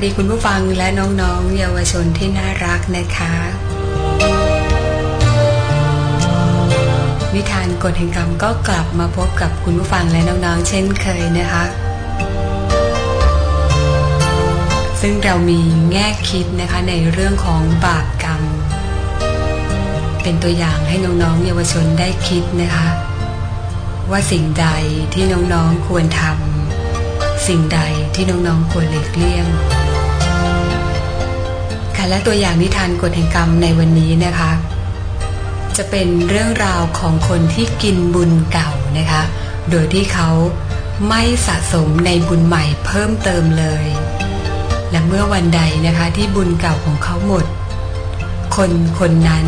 วัสดีคุณผู้ฟังและน้องๆ เยาวชนที่น่ารักนะคะ นิทานกฎแห่งกรรมก็กลับมาพบกับคุณผู้ฟังและน้องๆ เช่นเคยนะคะ ซึ่งเรามีแง่คิดนะคะในเรื่องของบาปกรรม เป็นตัวอย่างให้น้องๆ เยาวชนได้คิดนะคะ ว่าสิ่งใดที่น้องๆ ควรทำสิ่งใดที่น้องๆควรหลีกเลี่ยง และตัวอย่างนิทานกฎแห่งกรรมในวันนี้นะคะ จะเป็นเรื่องราวของคนที่กินบุญเก่านะคะ โดยที่เขาไม่สะสมในบุญใหม่เพิ่มเติมเลย และเมื่อวันใดนะคะที่บุญเก่าของเขาหมด คนคนนั้น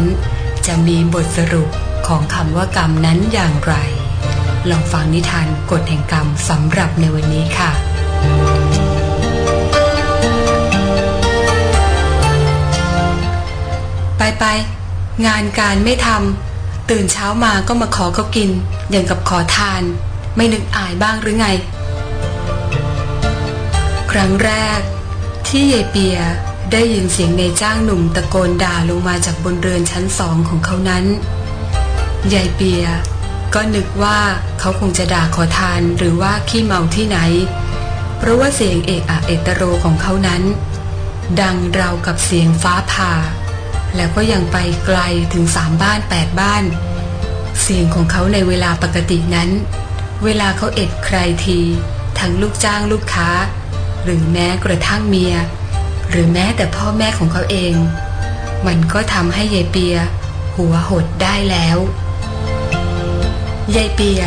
จะมีบทสรุปของคำว่ากรรมนั้นอย่างไร ลองฟังนิทานกฎแห่งกรรมสำหรับในวันนี้ค่ะ ไปไป งานการไม่ทำตื่นเช้ามาก็มาขอเขากิน อย่างกับขอทาน ไม่นึกอายบ้างหรือไง ครั้งแรก ที่ยายเปียได้ยินเสียงในจ้างหนุ่มตะโกนด่าลงมาจากบนเรือนชั้นสองของเขานั้น ยายเปีย ก็นึกว่าเขาคงจะด่าขอทานหรือว่าขี้เมาที่ไหน เพราะว่าเสียงเอกอะเอตโรของเขานั้น ดังราวกับเสียงฟ้าผ่า แล้วก็ยังไปไกลถึงสามบ้านแปดบ้าน เสียงของเขาในเวลาปกตินั้น เวลาเขาเอ็ดใครที ทั้งลูกจ้างลูกค้า หรือแม้กระทั่งเมีย หรือแม้แต่พ่อแม่ของเขาเอง มันก็ทำให้ยายเปีย หัวหดได้แล้วยายเปีย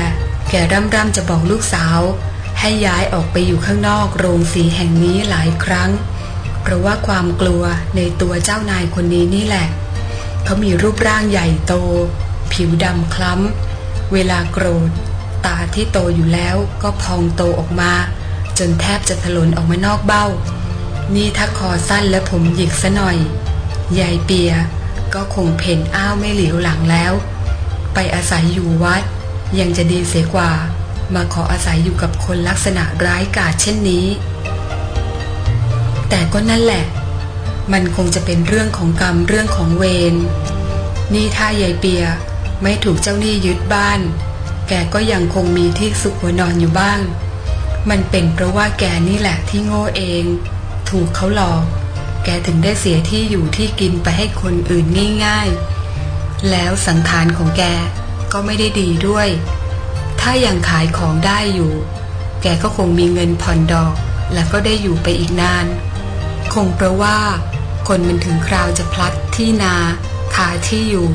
แกร่ำร่ำจะบอกลูกสาว ให้ย้ายออกไปอยู่ข้างนอกโรงสีแห่งนี้หลายครั้ง เพราะว่าความกลัวในตัวเจ้านายคนนี้นี่แหละ เขามีรูปร่างใหญ่โต ผิวดำคล้ำ เวลาโกรธ ตาที่โตอยู่แล้วก็พองโตออกมา จนแทบจะถลนออกมานอกเบ้า นี่ถ้าคอสั้นและผมหยิกซะหน่อย ยายเปียก็คงเพ่นอ้าวไม่เหลียวหลังแล้ว ไปอาศัยอยู่วัด ยังจะดีเสียกว่า มาขออาศัยอยู่กับคนลักษณะร้ายกาจเช่นนี้ แต่ก็นั่นแหละ มันคงจะเป็นเรื่องของกรรมเรื่องของเวรนี่ถ้ายายเปียไม่ถูกเจ้าหนี้ยึดบ้าน แกก็ยังคงมีที่สุขหัวนอนอยู่บ้าง มันเป็นเพราะว่าแกนี่แหละที่โง่เอง ถูกเขาหลอก แกถึงได้เสียที่อยู่ที่กินไปให้คนอื่นง่ายๆ แล้วสังขารของแกก็ไม่ได้ดีด้วย ถ้ายังขายของได้อยู่ แกก็คงมีเงินผ่อนดอก และก็ได้อยู่ไปอีกนาน คงเพราะว่า คนมันถึงคราวจะพลัดที่นาคาที่อยู่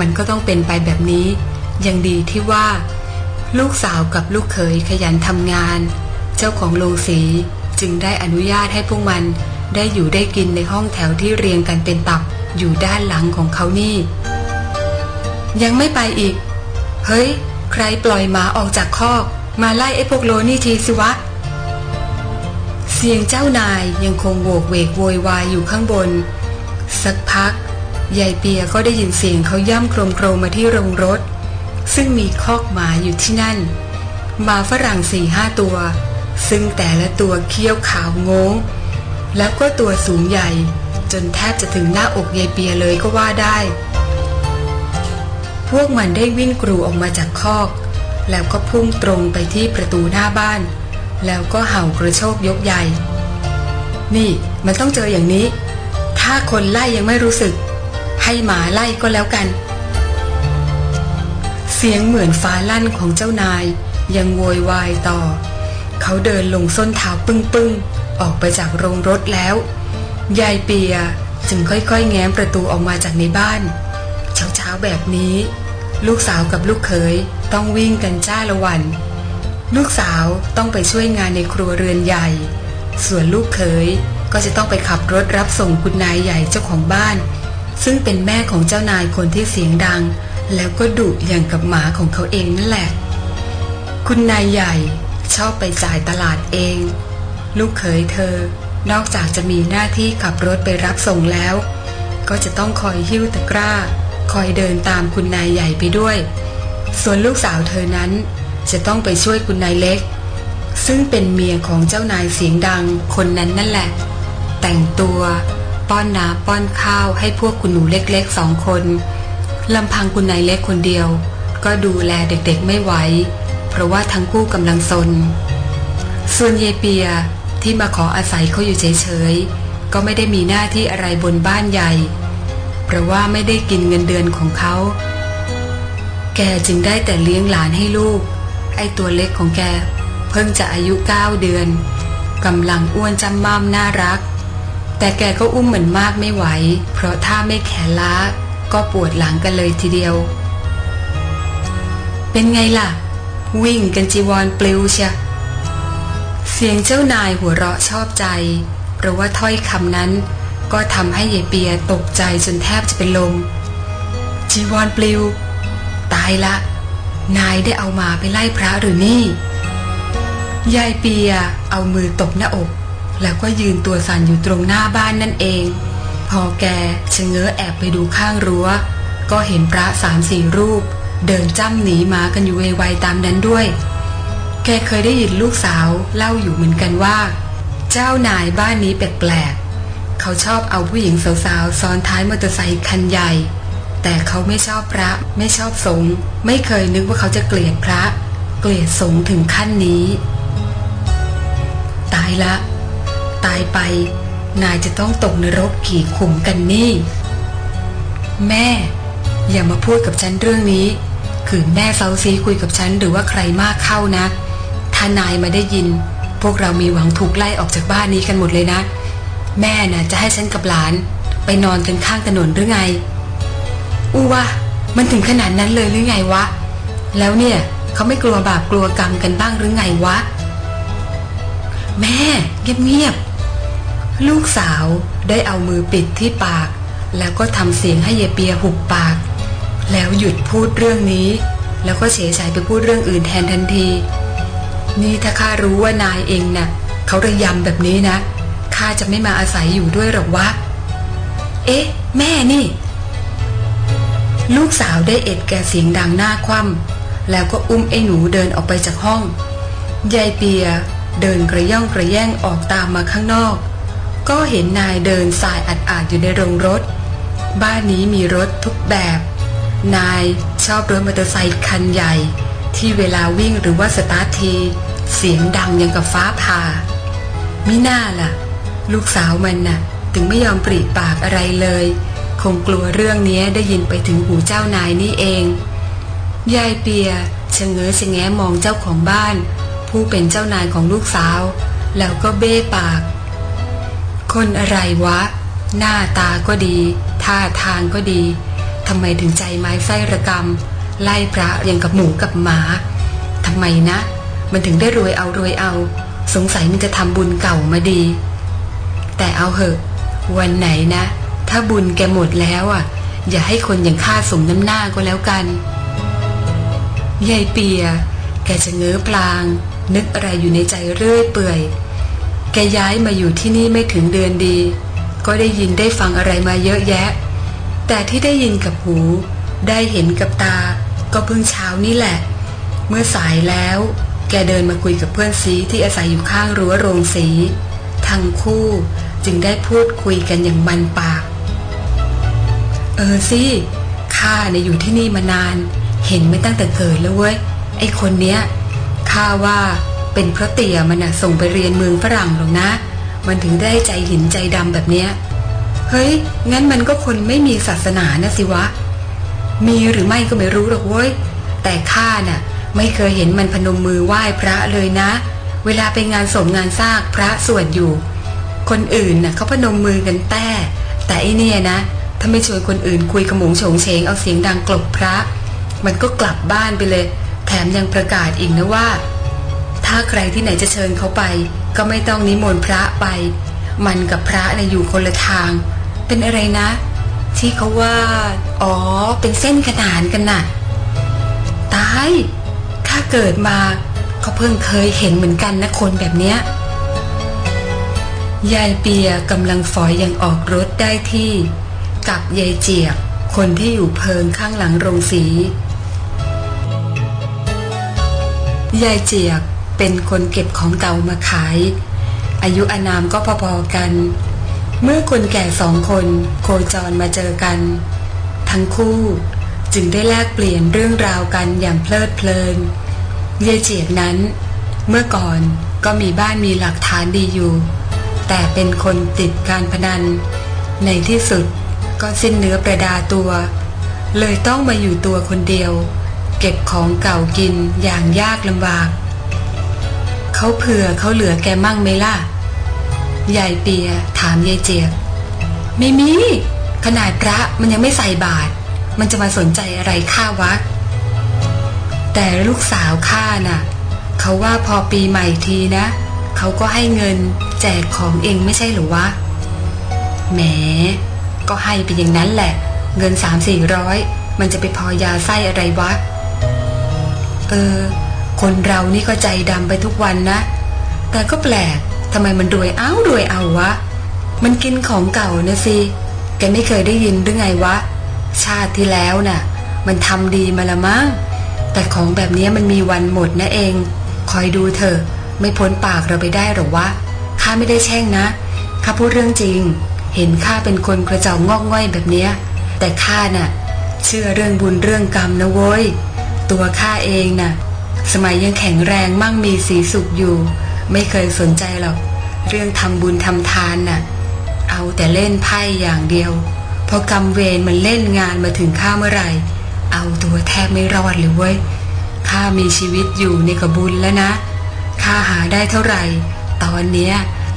มันก็ต้องเป็นไปแบบนี้ ยังดีที่ว่า ลูกสาวกับลูกเขยขยันทำงาน เจ้าของโรงสีจึงได้อนุญาตให้พวกมันได้อยู่ได้กินในห้องแถวที่เรียงกันเป็นตับอยู่ด้านหลังของเขานี่ ยังไม่ไปอีก เฮ้ย ใครปล่อยหมาออกจากคอก มาไล่ไอ้พวกโลนี่ทีสิวะ เสียงเจ้านายยังคงโวกเวกโวยวายอยู่ข้างบน สักพักยายเปียก็ได้ยินเสียงเขาย่ำโครมโครมมาที่โรงรถ ซึ่งมีคอกหมาอยู่ที่นั่นหมาฝรั่งสี่ห้าตัว ซึ่งแต่ละตัวเขี้ยวขาวงง แล้วก็ตัวสูงใหญ่ จนแทบจะถึงหน้าอกยายเปียเลยก็ว่าได้ พวกมันได้วิ่งกรูออกมาจากคอก แล้วก็พุ่งตรงไปที่ประตูหน้าบ้าน แล้วก็เห่ากระโชกยกใหญ่ นี่มันต้องเจออย่างนี้ ถ้าคนไล่ยังไม่รู้สึก ให้หมาไล่ก็แล้วกัน เสียงเหมือนฟ้าลั่นของเจ้านาย ยังโวยวายต่อ เขาเดินลงส้นเท้าปึ้งปึ้งๆออกไปจากโรงรถแล้ว ยายเปียจึงค่อยๆ แง้มประตูออกมาจากในบ้าน เช้าๆแบบนี้ ลูกสาวกับลูกเขยต้องวิ่งกันจ้าละวัน ลูกสาวต้องไปช่วยงานในครัวเรือนใหญ่ ส่วนลูกเขยก็จะต้องไปขับรถรับส่งคุณนายใหญ่เจ้าของบ้าน ซึ่งเป็นแม่ของเจ้านายคนที่เสียงดัง แล้วก็ดุอย่างกับหมาของเขาเองนั่นแหละ คุณนายใหญ่ชอบไปจ่ายตลาดเอง ลูกเขยเธอนอกจากจะมีหน้าที่ขับรถไปรับส่งแล้ว ก็จะต้องคอยหิ้วตะกร้า คอยเดินตามคุณนายใหญ่ไปด้วย ส่วนลูกสาวเธอนั้น จะต้องไปช่วยคุณนายเล็ก ซึ่งเป็นเมียของเจ้านายเสียงดังคนนั้นนั่นแหละ แต่งตัวป้อนน้ำป้อนข้าวให้พวกคุณหนูเล็กๆสองคนลำพังคุณนายเล็กคนเดียว ก็ดูแลเด็กๆไม่ไหว เพราะว่าทั้งคู่กำลังซน ส่วนเยายเปียที่มาขออาศัยเขาอยู่เฉยๆ ก็ไม่ได้มีหน้าที่อะไรบนบ้านใหญ่ เพราะว่าไม่ได้กินเงินเดือนของเขา แกจึงได้แต่เลี้ยงหลานให้ลูก ไอ้ตัวเล็กของแก เพิ่งจะอายุเก้าเดือนกำลังอ้วนจำม่ำน่ารัก แต่แกก็อุ้มเหมือนมากไม่ไหว เพราะถ้าไม่แขนล้าก็ปวดหลังกันเลยทีเดียว เป็นไงล่ะ วิ่งกันจีวรปลิวเชียเสียงเจ้านายหัวเราะชอบใจ เพราะว่าถ้อยคำนั้น ก็ทำให้เยายเปียตกใจจนแทบจะเป็นลมจีวรปลิว ตายละ นายได้เอามาไปไล่พระหรือนี่ ยายเปียเอามือตบหน้าอก แล้วก็ยืนตัวสั่นอยู่ตรงหน้าบ้านนั่นเอง พอแกชะเง้อแอบไปดูข้างรั้ว ก็เห็นพระสามสี่รูป เดินจ้ำหนีมากันอยู่เวไวตามนั้นด้วย แกเคยได้ยินลูกสาวเล่าอยู่เหมือนกันว่า เจ้านายบ้านนี้แปลกๆเขาชอบเอาผู้หญิงสาวๆซ้อนท้ายมอเตอร์ไซค์คันใหญ่ แต่เขาไม่ชอบพระไม่ชอบสงฆ์ ไม่เคยนึกว่าเขาจะเกลียดพระ เกลียดสงถึงขั้นนี้ ตายละ ตายไป นายจะต้องตกนรกกี่ขุมกันนี่ แม่ อย่ามาพูดกับฉันเรื่องนี้ คือแม่เซาซีคุยกับฉันหรือว่าใครมากเข้านะ ถ้านายมาได้ยิน พวกเรามีหวังถูกไล่ออกจากบ้านนี้กันหมดเลยนะ แม่น่ะจะให้ฉันกับหลาน ไปนอนกันข้างถนนหรือไง อู้วะ มันถึงขนาดนั้นเลยหรือไงวะ แล้วเนี่ยเขาไม่กลัวบาปกลัวกรรมกันบ้างหรือไงวะ แม่เงียบๆลูกสาวได้เอามือปิดที่ปาก แล้วก็ทำเสียงให้เยเปียหุบปาก แล้วหยุดพูดเรื่องนี้ แล้วก็เฉยใจไปพูดเรื่องอื่นแทนทันที นี่ถ้าข้ารู้ว่านายเองน่ะเขาระยำแบบนี้นะข้าจะไม่มาอาศัยอยู่ด้วยหรอกวะ เอ๊ะ แม่นี่ ลูกสาวได้เอ็ดแกเสียงดังหน้าคว่ำแล้วก็อุ้มไอ้หนูเดินออกไปจากห้อง ยายเปียเดินกระย่องกระแย่งออกตามมาข้างนอก ก็เห็นนายเดินสายอัดอาดอยู่ในโรงรถ บ้านนี้มีรถทุกแบบ นายชอบรถมอเตอร์ไซค์คันใหญ่ ที่เวลาวิ่งหรือว่าสตาร์ทที เสียงดังยังกับฟ้าผ่ามิน่าล่ะ ลูกสาวมันน่ะ ถึงไม่ยอมปริปากอะไรเลย คงกลัวเรื่องนี้ได้ยินไปถึงหูเจ้านายนี่เอง ยายเปียชะเง้อชะแงะมองเจ้าของบ้าน ผู้เป็นเจ้านายของลูกสาว แล้วก็เบ้ปาก คนอะไรวะ หน้าตาก็ดี ท่าทางก็ดีทำไมถึงใจไม้ไส้ระกำไล่พระอย่างกับหมูกับหมาทำไมนะ มันถึงได้รวยเอารวยเอา สงสัยมันจะทำบุญเก่ามาดี แต่เอาเหอะ วันไหนนะ ถ้าบุญแกหมดแล้วอะ อย่าให้คนอย่างข้าสมน้ำหน้าก็แล้วกันยายเปีย แกจะเงื้อปลาง นึกอะไรอยู่ในใจเรื่อยเปื่อย แกย้ายมาอยู่ที่นี่ไม่ถึงเดือนดี ก็ได้ยินได้ฟังอะไรมาเยอะแยะ แต่ที่ได้ยินกับหู ได้เห็นกับตา ก็เพิ่งเช้านี่แหละ เมื่อสายแล้ว แกเดินมาคุยกับเพื่อนซีที่อาศัยอยู่ข้างรั้วโรงสี ทั้งคู่จึงได้พูดคุยกันอย่างมันปาก เออสิข้าเนี่ยอยู่ที่นี่มานาน เห็นไม่ตั้งแต่เกิดแล้วเว้ย ไอคนเนี้ยข้าว่าเป็นเพราะเตี่ยมันน่ะส่งไปเรียนเมืองฝรั่งหรอกนะ มันถึงได้ใจหินใจดำแบบเนี้ย เฮ้ย งั้นมันก็คนไม่มีศาสนานะสิวะ มีหรือไม่ก็ไม่รู้หรอกเว้ย แต่ข้าน่ะไม่เคยเห็นมันพนมมือไหว้พระเลยนะ เวลาไปงานสมงานซากพระสวดอยู่ คนอื่นน่ะเขาพนมมือกันแต่ แต่ไอเนี่ยนะ ถ้าไม่ชวนคนอื่นคุยขโมงโฉงเฉงเอาเสียงดังกลบพระ มันก็กลับบ้านไปเลย แถมยังประกาศอีกนะว่า ถ้าใครที่ไหนจะเชิญเขาไป ก็ไม่ต้องนิมนต์พระไป มันกับพระเนะ่ยอยู่คนละทาง เป็นอะไรนะ ที่เขาว่า อ๋อ เป็นเส้นขนานกันน่ะ ตายข้าเกิดมาก็เพิ่งเคยเห็นเหมือนกันนะคนแบบเนี้ยยายเปียกำลังฝอยอย่างออกรถได้ที่ กับยายเจียบ คนที่อยู่เพิงข้างหลังโรงสี ยายเจียกเป็นคนเก็บของเก่ามาขาย อายุอานามก็พอๆกัน เมื่อคนแก่สองคนโคจรมาเจอกัน ทั้งคู่จึงได้แลกเปลี่ยนเรื่องราวกันอย่างเพลิดเพลิน ยายเจียกนั้น เมื่อก่อนก็มีบ้านมีหลักฐานดีอยู่ แต่เป็นคนติดการพนัน ในที่สุด ก็สิ้นเนื้อประดาตัว เลยต้องมาอยู่ตัวคนเดียว เก็บของเก่ากินอย่างยากลำบาก เขาเผื่อเขาเหลือแกมั่งไหมล่ะยายเปียถามยายเจียกไม่มี ขนาดพระมันยังไม่ใส่บาตรมันจะมาสนใจอะไรข้าวะ แต่ลูกสาวข้าน่ะ เขาว่าพอปีใหม่ทีนะ เขาก็ให้เงินแจกของเองไม่ใช่หรือวะแหม ก็ให้ไปอย่างนั้นแหละ เงินสามสี่ร้อยมันจะไปพอยาไส้อะไรวะ เออ คนเรานี่ก็ใจดำไปทุกวันนะ แต่ก็แปลกทำไมมันรวยเอารวยเอาวะ มันกินของเก่านะสิ แกไม่เคยได้ยินหรือไงวะ ชาติที่แล้วน่ะ มันทำดีมาละมั้ง แต่ของแบบนี้มันมีวันหมดนะเอง คอยดูเถอะ ไม่พ้นปากเราไปได้หรอวะ ข้าไม่ได้แช่งนะ ข้าพูดเรื่องจริง เห็นข้าเป็นคนกระเจอกงอกง่อยแบบเนี้ย แต่ข้าน่ะ เชื่อเรื่องบุญเรื่องกรรมนะโว้ย ตัวข้าเองน่ะ สมัยยังแข็งแรงมั่งมีสีสุขอยู่ ไม่เคยสนใจหรอก เรื่องทำบุญทำทานน่ะ เอาแต่เล่นไพ่อย่างเดียว พอกำเวรมันเล่นงานมาถึงข้าเมื่อไหร่ เอาตัวแทบไม่รอดเลยเว้ย ข้ามีชีวิตอยู่ในกระบุญแล้วนะ ข้าหาได้เท่าไหร่ ตอนเนี้ย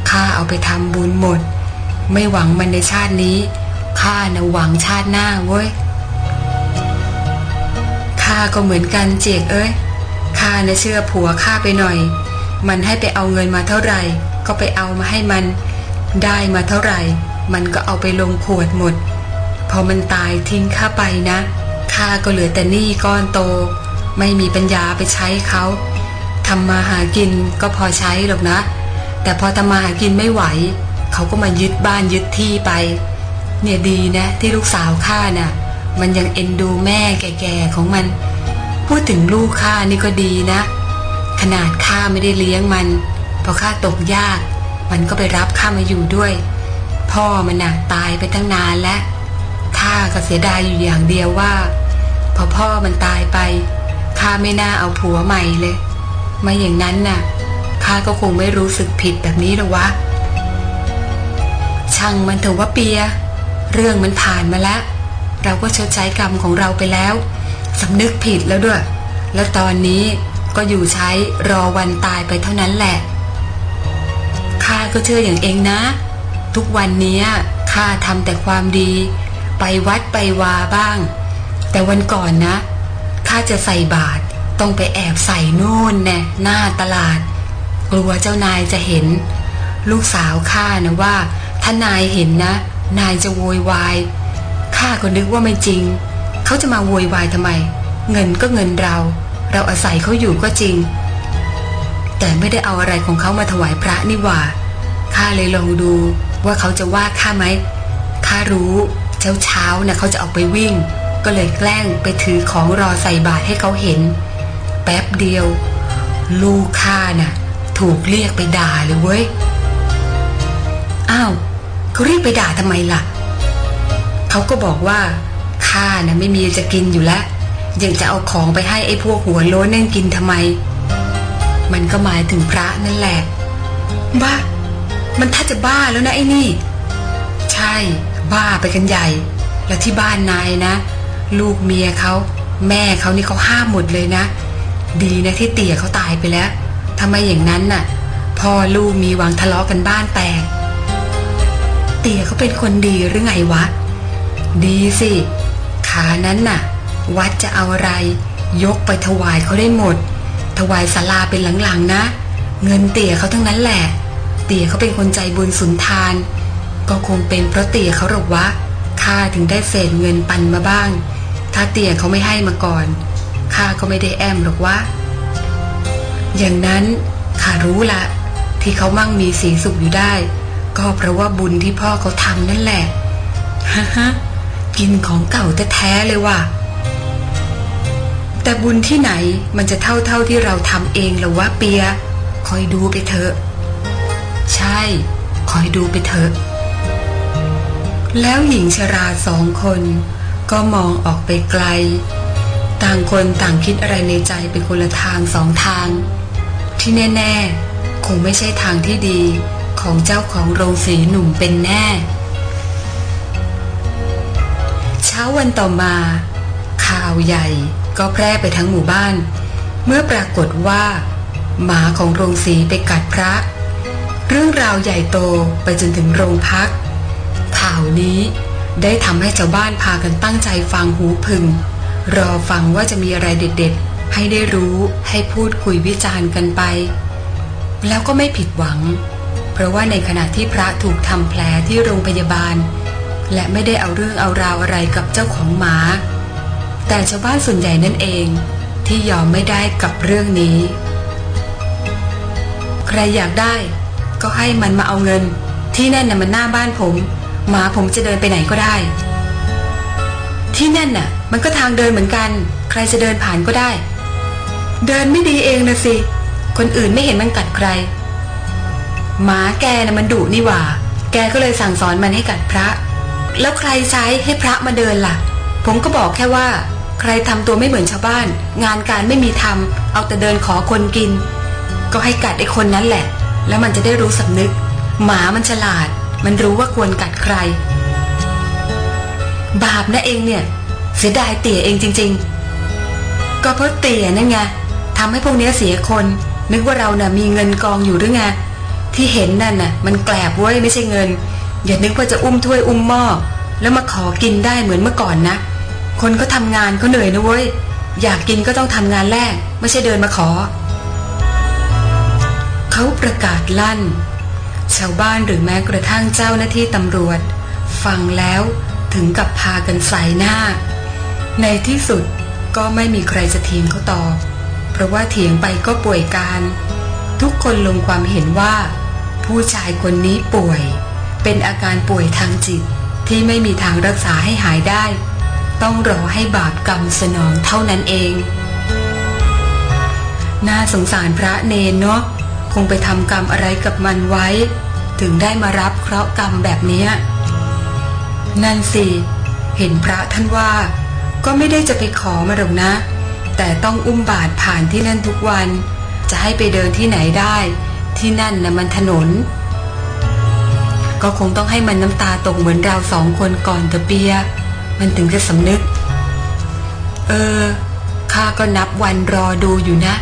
ข้าเอาไปทำบุญหมด ไม่หวังมันในชาตินี้ ข้านะหวังชาติหน้าเว้ย ข้าก็เหมือนกันเจกเอ้ย ข้านะเชื่อผัวข้าไปหน่อย มันให้ไปเอาเงินมาเท่าไหร่ ก็ไปเอามาให้มัน ได้มาเท่าไหร่ มันก็เอาไปลงขวดหมด พอมันตายทิ้งข้าไปนะ ข้าก็เหลือแต่หนี้ก้อนโต ไม่มีปัญญาไปใช้เขาทำมาหากินก็พอใช้หรอกนะ แต่พอทำมาหากินไม่ไหว เขาก็มายึดบ้านยึดที่ไป เนี่ยดีนะที่ลูกสาวข้าน่ะ มันยังเอ็นดูแม่แก่ๆของมัน พูดถึงลูกข้านี่ก็ดีนะ ขนาดข้าไม่ได้เลี้ยงมันพอข้าตกยาก มันก็ไปรับข้ามาอยู่ด้วย พ่อมันน่ะตายไปตั้งนานแล้วข้าก็เสียดายอยู่อย่างเดียวว่า พอพ่อมันตายไปข้าไม่น่าเอาผัวใหม่เลย ไม่อย่างนั้นน่ะข้าก็คงไม่รู้สึกผิดแบบนี้หรอกวะ ช่างมันเถอะว่าเปีย เรื่องมันผ่านมาแล้ว เราก็ชดใช้กรรมของเราไปแล้วสำนึกผิดแล้วด้วย แล้วตอนนี้ก็อยู่ใช้รอวันตายไปเท่านั้นแหละข้าก็เชื่ออย่างเองนะ ทุกวันนี้ข้าทำแต่ความดี ไปวัดไปวาบ้าง แต่วันก่อนนะข้าจะใส่บาตรต้องไปแอบใส่โน่นแน่หน้าตลาด กลัวเจ้านายจะเห็น ลูกสาวข้านะว่า ถ้านายเห็นนะ นายจะโวยวาย ข้าก็นึกว่าไม่จริง เขาจะมาโวยวายทำไม เงินก็เงินเรา เราอาศัยเขาอยู่ก็จริง แต่ไม่ได้เอาอะไรของเขามาถวายพระนี่หว่า ข้าเลยลองดูว่าเขาจะว่าข้าไหม ข้ารู้เช้าเช้าๆนะเขาจะออกไปวิ่ง ก็เลยแกล้งไปถือของรอใส่บาตรให้เขาเห็น แป๊บเดียว ลูกข้าน่ะ ถูกเรียกไปด่าเลยเว้ย อ้าว เขาเรียกไปด่าทำไมล่ะ เขาก็บอกว่าข้าน่ะไม่มีจะกินอยู่แล้วยังจะเอาของไปให้ไอ้พวกหัวโล้นนั่นกินทำไม มันก็หมายถึงพระนั่นแหละ บ้า มันถ้าจะบ้าแล้วนะไอ้นี่ ใช่ บ้าไปกันใหญ่ แล้วที่บ้านนายนะ ลูกเมียเขาแม่เขานี่เขาห้ามหมดเลยนะ ดีนะที่เตี่ยเขาตายไปแล้วทำไมอย่างนั้นน่ะ พ่อลูกมีวังทะเลาะกันบ้านแตก เตี่ยเขาเป็นคนดีหรือไงวะ ดีสิ ขานั้นน่ะ วัดจะเอาอะไร ยกไปถวายเขาได้หมด ถวายศาลาเป็นหลังๆนะ เงินเตี่ยเขาทั้งนั้นแหละ เตี่ยเขาเป็นคนใจบุญสุนทาน ก็คงเป็นเพราะเตี่ยเขาหรอกวะข้าถึงได้เศษเงินปันมาบ้าง ถ้าเตี่ยเขาไม่ให้มาก่อนข้าก็ไม่ได้แอมหรอกวะอย่างนั้นข้ารู้ละ ที่เขามั่งมีสีสุขอยู่ได้ ก็เพราะว่าบุญที่พ่อเขาทำนั่นแหละฮ่าฮะกินของเก่าแท้ๆเลยว่ะ แต่บุญที่ไหนมันจะเท่าเท่าที่เราทำเองหรอวะเปีย คอยดูไปเถอะ ใช่ คอยดูไปเถอะ แล้วหญิงชราสองคน ก็มองออกไปไกล ต่างคนต่างคิดอะไรในใจเป็นคนละทางสองทาง ที่แน่ ๆ คงไม่ใช่ทางที่ดี ของเจ้าของโรงสีหนุ่มเป็นแน่ เช้าวันต่อมา ข่าวใหญ่ก็แพร่ไปทั้งหมู่บ้าน เมื่อปรากฏว่า หมาของโรงสีไปกัดพระ เรื่องราวใหญ่โตไปจนถึงโรงพัก ข่าวนี้ได้ทำให้ชาวบ้านพากันตั้งใจฟังหูพึง รอฟังว่าจะมีอะไรเด็ดๆ ให้ได้รู้ให้พูดคุยวิจารณ์กันไป แล้วก็ไม่ผิดหวัง เพราะว่าในขณะที่พระถูกทำแผลที่โรงพยาบาล และไม่ได้เอาเรื่องเอาราวอะไรกับเจ้าของหมา แต่ชาวบ้านส่วนใหญ่นั่นเองที่ยอมไม่ได้กับเรื่องนี้ ใครอยากได้ก็ให้มันมาเอาเงิน ที่นั่นน่ะมันหน้าบ้านผม หมาผมจะเดินไปไหนก็ได้ ที่นั่นน่ะ มันก็ทางเดินเหมือนกัน ใครจะเดินผ่านก็ได้ เดินไม่ดีเองนะสิ คนอื่นไม่เห็นมันกัดใคร หมาแกน่ะมันดุนี่หว่า แกก็เลยสั่งสอนมันให้กัดพระ แล้วใครใช้ให้พระมาเดินล่ะ ผมก็บอกแค่ว่า ใครทำตัวไม่เหมือนชาวบ้าน งานการไม่มีทำเอาแต่เดินขอคนกิน ก็ให้กัดไอ้คนนั้นแหละ แล้วมันจะได้รู้สำนึก หมามันฉลาด มันรู้ว่าควรกัดใคร บาปนะเองเนี่ย เสียดายเตี่ยเองจริง ๆ ก็เพราะเตี่ยนั่นไงทำให้พวกนี้เสียคน นึกว่าเราน่ะมีเงินกองอยู่หรือไง ที่เห็นนั่นน่ะ มันแกลบเว้ยไม่ใช่เงิน อย่านึกว่าจะอุ้มถ้วยอุ้มหม้อแล้วมาขอกินได้เหมือนเมื่อก่อนนะ คนก็ทำงานเขาเหนื่อยนะเว้ย อยากกินก็ต้องทำงานแรก ไม่ใช่เดินมาขอ เขาประกาศลั่น ชาวบ้านหรือแม้กระทั่งเจ้าหน้าที่ตำรวจ ฟังแล้วถึงกับพากันใส่หน้า ในที่สุดก็ไม่มีใครจะเถียงเขาตอบเพราะว่าเถียงไปก็ป่วยการ ทุกคนลงความเห็นว่า ผู้ชายคนนี้ป่วย เป็นอาการป่วยทางจิตที่ไม่มีทางรักษาให้หายได้ ต้องรอให้บาปกรรมสนองเท่านั้นเอง น่าสงสารพระเนนเนาะคงไปทำกรรมอะไรกับมันไว้ ถึงได้มารับเคราะห์กรรมแบบนี้นั่นสิเห็นพระท่านว่า ก็ไม่ได้จะไปขอมาหรอกนะ แต่ต้องอุ้มบาทผ่านที่นั่นทุกวัน จะให้ไปเดินที่ไหนได้ ที่นั่นนะมันถนน ก็คงต้องให้มันน้ำตาตกเหมือนเราสองคนก่อนเถอะเปีย มันถึงจะสำนึก เออข้าก็นับวันรอดูอยู่นะ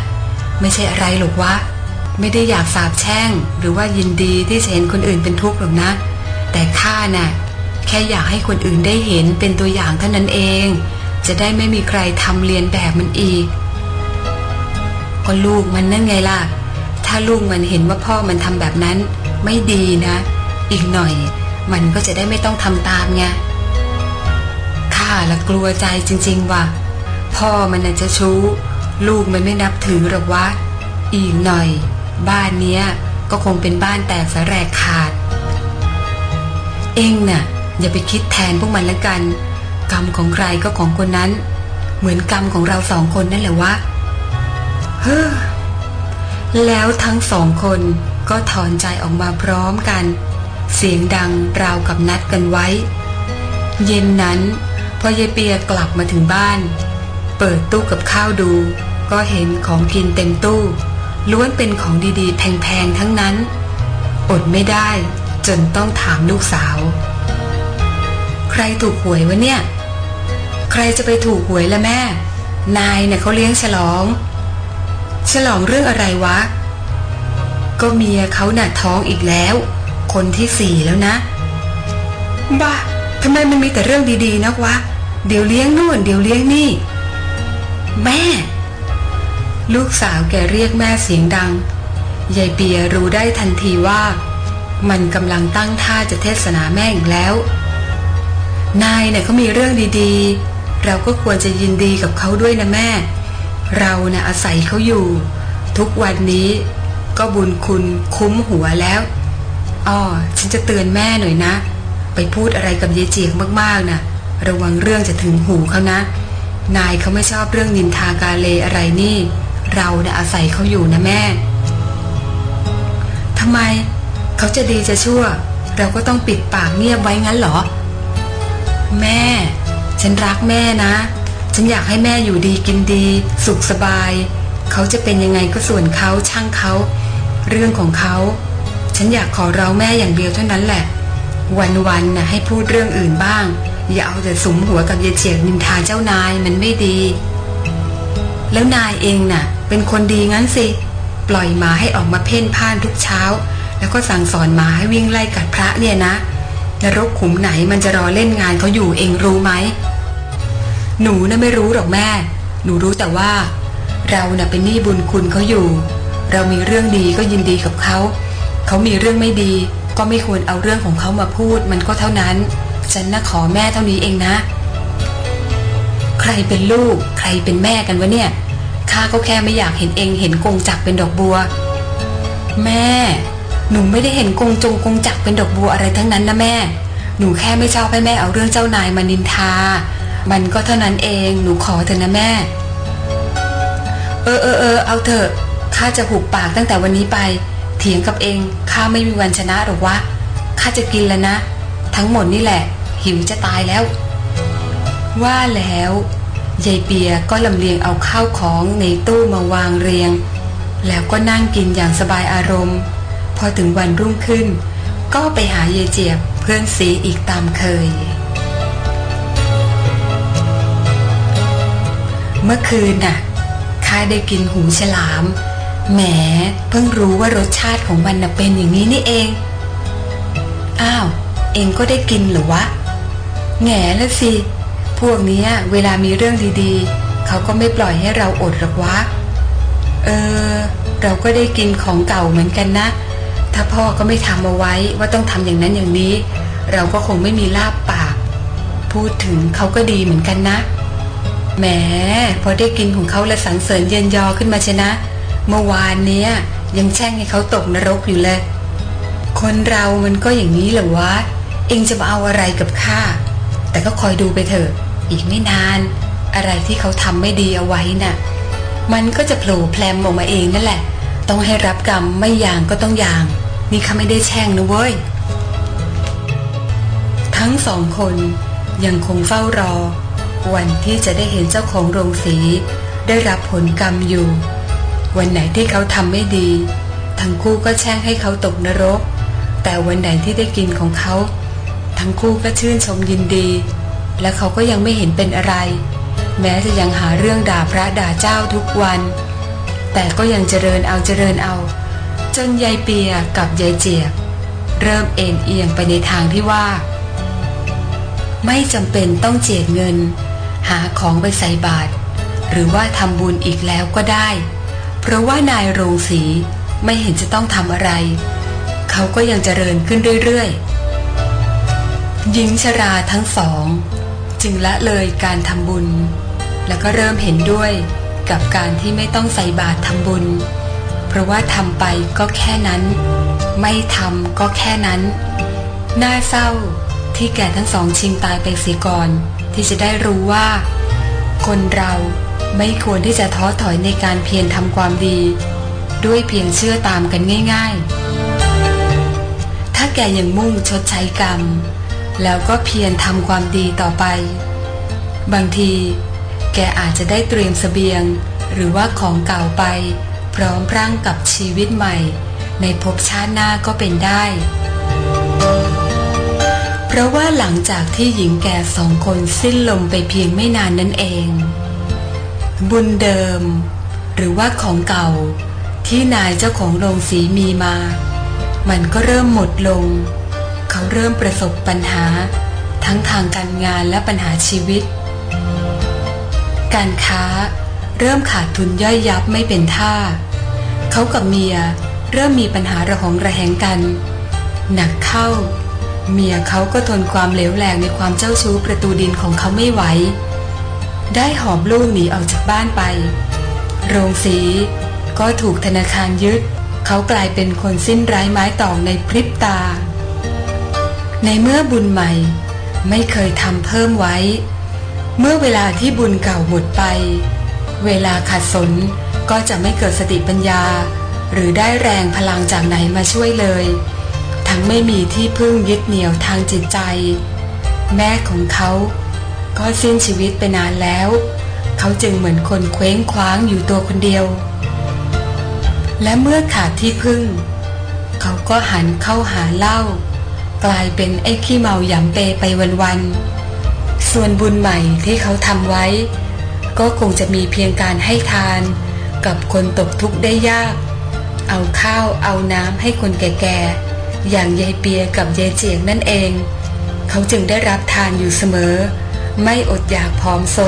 ไม่ใช่อะไรหรอกวะ ไม่ได้อยากสาบแช่ง หรือว่ายินดีที่จะเห็นคนอื่นเป็นทุกข์หรอกนะ แต่ข้าน่ะแค่อยากให้คนอื่นได้เห็นเป็นตัวอย่างเท่านั้นเอง จะได้ไม่มีใครทำเรียนแบบมันอีก ก็ลูกมันนั่นไงล่ะ ถ้าลูกมันเห็นว่าพ่อมันทำแบบนั้น ไม่ดีนะ อีกหน่อย มันก็จะได้ไม่ต้องทำตามไงข้าละกลัวใจจริง ๆ ว่ะ พ่อมันน่ะจะชู้ ลูกมันไม่นับถือหรอกวะ อีกหน่อย บ้านเนี้ยก็คงเป็นบ้านแตกสแรกขาด เองน่ะ อย่าไปคิดแทนพวกมันละกัน กรรมของใครก็ของคนนั้น เหมือนกรรมของเราสองคนนั่นแหละวะ เฮ้อ แล้วทั้งสองคนก็ถอนใจออกมาพร้อมกัน เสียงดังราวกับนัดกันไว้ เย็นนั้นพอยายเปียกลับมาถึงบ้าน เปิดตู้กับข้าวดู ก็เห็นของกินเต็มตู้ ล้วนเป็นของดีๆ แพงๆ ทั้งนั้น อดไม่ได้จนต้องถามลูกสาว ใครถูกหวยวะเนี่ย ใครจะไปถูกหวยละแม่ นายเนี่ยเขาเลี้ยงฉลอง ฉลองเรื่องอะไรวะ ก็เมียเขาหน่ะท้องอีกแล้ว คนที่สี่แล้วนะ บ้าทำไมมันมีแต่เรื่องดีๆนักวะ เดี๋ยวเลี้ยงนู่น เดี๋ยวเลี้ยงนี่ แม่ ลูกสาวแกเรียกแม่เสียงดัง ยายเปียรู้ได้ทันทีว่า มันกำลังตั้งท่าจะเทศนาแม่อีกแล้ว นายเนี่ยเขามีเรื่องดีๆ เราก็ควรจะยินดีกับเขาด้วยนะแม่ เรานะ่ะอาศัยเขาอยู่ ทุกวันนี้ก็บุญคุณคุ้มหัวแล้วอ้อฉันจะเตือนแม่หน่อยนะ ไปพูดอะไรกับยายเจียงมากๆนะระวังเรื่องจะถึงหูเขานะ นายเขาไม่ชอบเรื่องนินทากาเลอะไรนี่ เรานะ่ะอาศัยเขาอยู่นะแม่ทำไมเขาจะดีจะชั่ว เราก็ต้องปิดปากเงียบไว้งั้นเหรอ แม่ ฉันรักแม่นะ ฉันอยากให้แม่อยู่ดีกินดี สุขสบาย เขาจะเป็นยังไงก็ส่วนเขาช่างเขา เรื่องของเขา ฉันอยากขอเราแม่อย่างเดียวเท่านั้นแหละ วันๆน่ะให้พูดเรื่องอื่นบ้าง อย่าเอาแต่สมหัวกับยายเจียกนินทาเจ้านายมันไม่ดี แล้วนายเองน่ะ เป็นคนดีงั้นสิ ปล่อยหมาให้ออกมาเพ่นพ่านทุกเช้า แล้วก็สั่งสอนหมาให้วิ่งไล่กัดพระเนี่ยนะนรกขุมไหนมันจะรอเล่นงานเขาอยู่เองรู้ไหม หนูน่ะไม่รู้หรอกแม่ หนูรู้แต่ว่า เราน่ะเป็นหนี้บุญคุณเขาอยู่ เรามีเรื่องดีก็ยินดีกับเขา เขามีเรื่องไม่ดี ก็ไม่ควรเอาเรื่องของเขามาพูด มันก็เท่านั้น ฉันน่ะขอแม่เท่านี้เองนะ ใครเป็นลูก ใครเป็นแม่กันวะเนี่ย ข้าก็แค่ไม่อยากเห็นเอง เห็นกงจักเป็นดอกบัว แม่ หนูไม่ได้เห็นกงจงกงจักเป็นดอกบัวอะไรทั้งนั้นนะแม่ หนูแค่ไม่ชอบให้แม่เอาเรื่องเจ้านายมานินทา มันก็เท่านั้นเองหนูขอเถอะนะแม่ เออเออเออเอาเถอะข้าจะหุบปากตั้งแต่วันนี้ไป เถียงกับเองข้าไม่มีวันชนะหรอกวะข้าจะกินแล้วนะ ทั้งหมดนี่แหละ หิวจะตายแล้ว ว่าแล้วยายเปียก็ลำเลียงเอาข้าวของในตู้มาวางเรียง แล้วก็นั่งกินอย่างสบายอารมณ์ พอถึงวันรุ่งขึ้น ก็ไปหายายเจียบเพื่อนสีอีกตามเคย เมื่อคืนน่ะข้าได้กินหูฉลาม แหมเพิ่งรู้ว่ารสชาติของมันน่ะเป็นอย่างนี้นี่เอง อ้าว เองก็ได้กินหรือวะ แง่ละสิ พวกนี้เวลามีเรื่องดีๆ เขาก็ไม่ปล่อยให้เราอดหรอกวะ เออ เราก็ได้กินของเก่าเหมือนกันนะ ถ้าพ่อก็ไม่ทำเอาไว้ว่าต้องทำอย่างนั้นอย่างนี้ เราก็คงไม่มีลาบปาก พูดถึงเขาก็ดีเหมือนกันนะ แหมพอได้กินของเขาและสรรเสริญเย็นยอขึ้นมาชนะ เมื่อวานเนี้ยยังแช่งให้เขาตกนรกอยู่เลย คนเรามันก็อย่างนี้เหรอวะ เองจะมาเอาอะไรกับข้า แต่ก็คอยดูไปเถอะ อีกไม่นาน อะไรที่เขาทำไม่ดีเอาไว้น่ะ มันก็จะโผล่แพลมออกมาเองนั่นแหละ ต้องให้รับกรรมไม่อย่างก็ต้องอย่าง นี่ข้าไม่ได้แช่งนะเว้ย ทั้งสองคนยังคงเฝ้ารอ วันที่จะได้เห็นเจ้าของโรงสี ได้รับผลกรรมอยู่ วันไหนที่เขาทำไม่ดี ทั้งคู่ก็แช่งให้เขาตกนรก แต่วันไหนที่ได้กินของเขา ทั้งคู่ก็ชื่นชมยินดี และเขาก็ยังไม่เห็นเป็นอะไร แม้จะยังหาเรื่องด่าพระด่าเจ้าทุกวัน แต่ก็ยังเจริญเอาเจริญเอา จนยายเปียกับยายเจียบเริ่มเอ็นเอียงไปในทางที่ว่า ไม่จำเป็นต้องเจียดเงิน หาของไปใส่บาตรหรือว่าทำบุญอีกแล้วก็ได้ เพราะว่านายโรงสีไม่เห็นจะต้องทำอะไร เขาก็ยังเจริญขึ้นเรื่อยๆหญิงชราทั้งสอง จึงละเลยการทำบุญ แล้วก็เริ่มเห็นด้วยกับการที่ไม่ต้องใส่บาตรทำบุญ เพราะว่าทำไปก็แค่นั้น ไม่ทำก็แค่นั้น น่าเศร้าที่แก่ทั้งสองชิงตายไปเสียก่อน ที่จะได้รู้ว่า คนเราไม่ควรที่จะท้อถอยในการเพียรทำความดี ด้วยเพียงเชื่อตามกันง่าย ๆ ถ้าแกยังมุ่งชดใช้กรรม แล้วก็เพียรทำความดีต่อไป บางที แกอาจจะได้เตรียมเสบียง หรือว่าของเก่าไป พร้อมพรั่งกับชีวิตใหม่ ในภพชาติหน้าก็เป็นได้ เพราะว่าหลังจากที่หญิงแก่สองคนสิ้นลมไปเพียงไม่นานนั่นเอง บุญเดิม หรือว่าของเก่า ที่นายเจ้าของโรงสีมีมา มันก็เริ่มหมดลง เขาเริ่มประสบปัญหา ทั้งทางการงานและปัญหาชีวิต การค้าเริ่มขาดทุนย่อยยับไม่เป็นท่า เขากับเมียเริ่มมีปัญหาระหองระแหงกัน หนักเข้า เมียเขาก็ทนความเหลวแหลกในความเจ้าชู้ประตูดินของเขาไม่ไหว ได้หอบลูกหนีออกจากบ้านไป โรงสีก็ถูกธนาคารยึด เขากลายเป็นคนสิ้นไร้ไม้ตอกในพริบตา ในเมื่อบุญใหม่ไม่เคยทำเพิ่มไว้ เมื่อเวลาที่บุญเก่าหมดไป เวลาขัดสนก็จะไม่เกิดสติปัญญา หรือได้แรงพลังจากไหนมาช่วยเลย ทั้งไม่มีที่พึ่งยึดเหนี่ยวทางจิตใจ แม่ของเขาก็สิ้นชีวิตไปนานแล้ว เขาจึงเหมือนคนเคว้งคว้างอยู่ตัวคนเดียว และเมื่อขาดที่พึ่ง เขาก็หันเข้าหาเหล้ากลายเป็นไอ้ขี้เมาหยำเปไปวันๆ ส่วนบุญใหม่ที่เขาทำไว้ ก็คงจะมีเพียงการให้ทาน กับคนตกทุกข์ได้ยาก เอาข้าวเอาน้ำให้คนแก่ๆ อย่างยายเปียกับยายเจียงนั่นเอง เขาจึงได้รับทานอยู่เสมอ ไม่อดอยากผอมโซ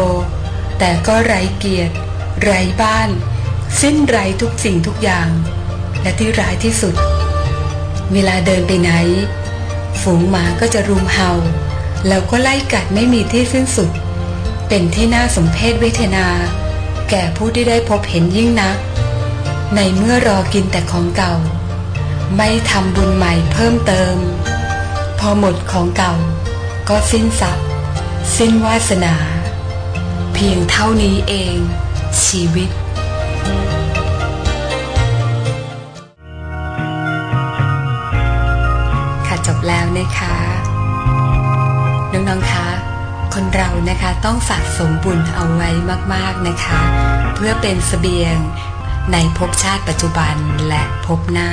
แต่ก็ไร้เกียรติ ไร้บ้าน สิ้นไร้ทุกสิ่งทุกอย่าง และที่ร้ายที่สุด เวลาเดินไปไหน ฝูงหมาก็จะรุมเห่า แล้วก็ไล่กัดไม่มีที่สิ้นสุด เป็นที่น่าสมเพชเวทนา แก่ผู้ที่ได้พบเห็นยิ่งนัก ในเมื่อรอกินแต่ของเก่า ไม่ทำบุญใหม่เพิ่มเติม พอหมดของเก่า ก็สิ้นทรัพย์ สิ้นวาสนา เพียงเท่านี้เอง ชีวิตค่ะจบแล้วนะคะ น้องๆ คะ คนเรานะคะต้องสะสมบุญเอาไว้มากๆนะคะ เพื่อเป็นเสบียงในภพชาติปัจจุบันและภพหน้า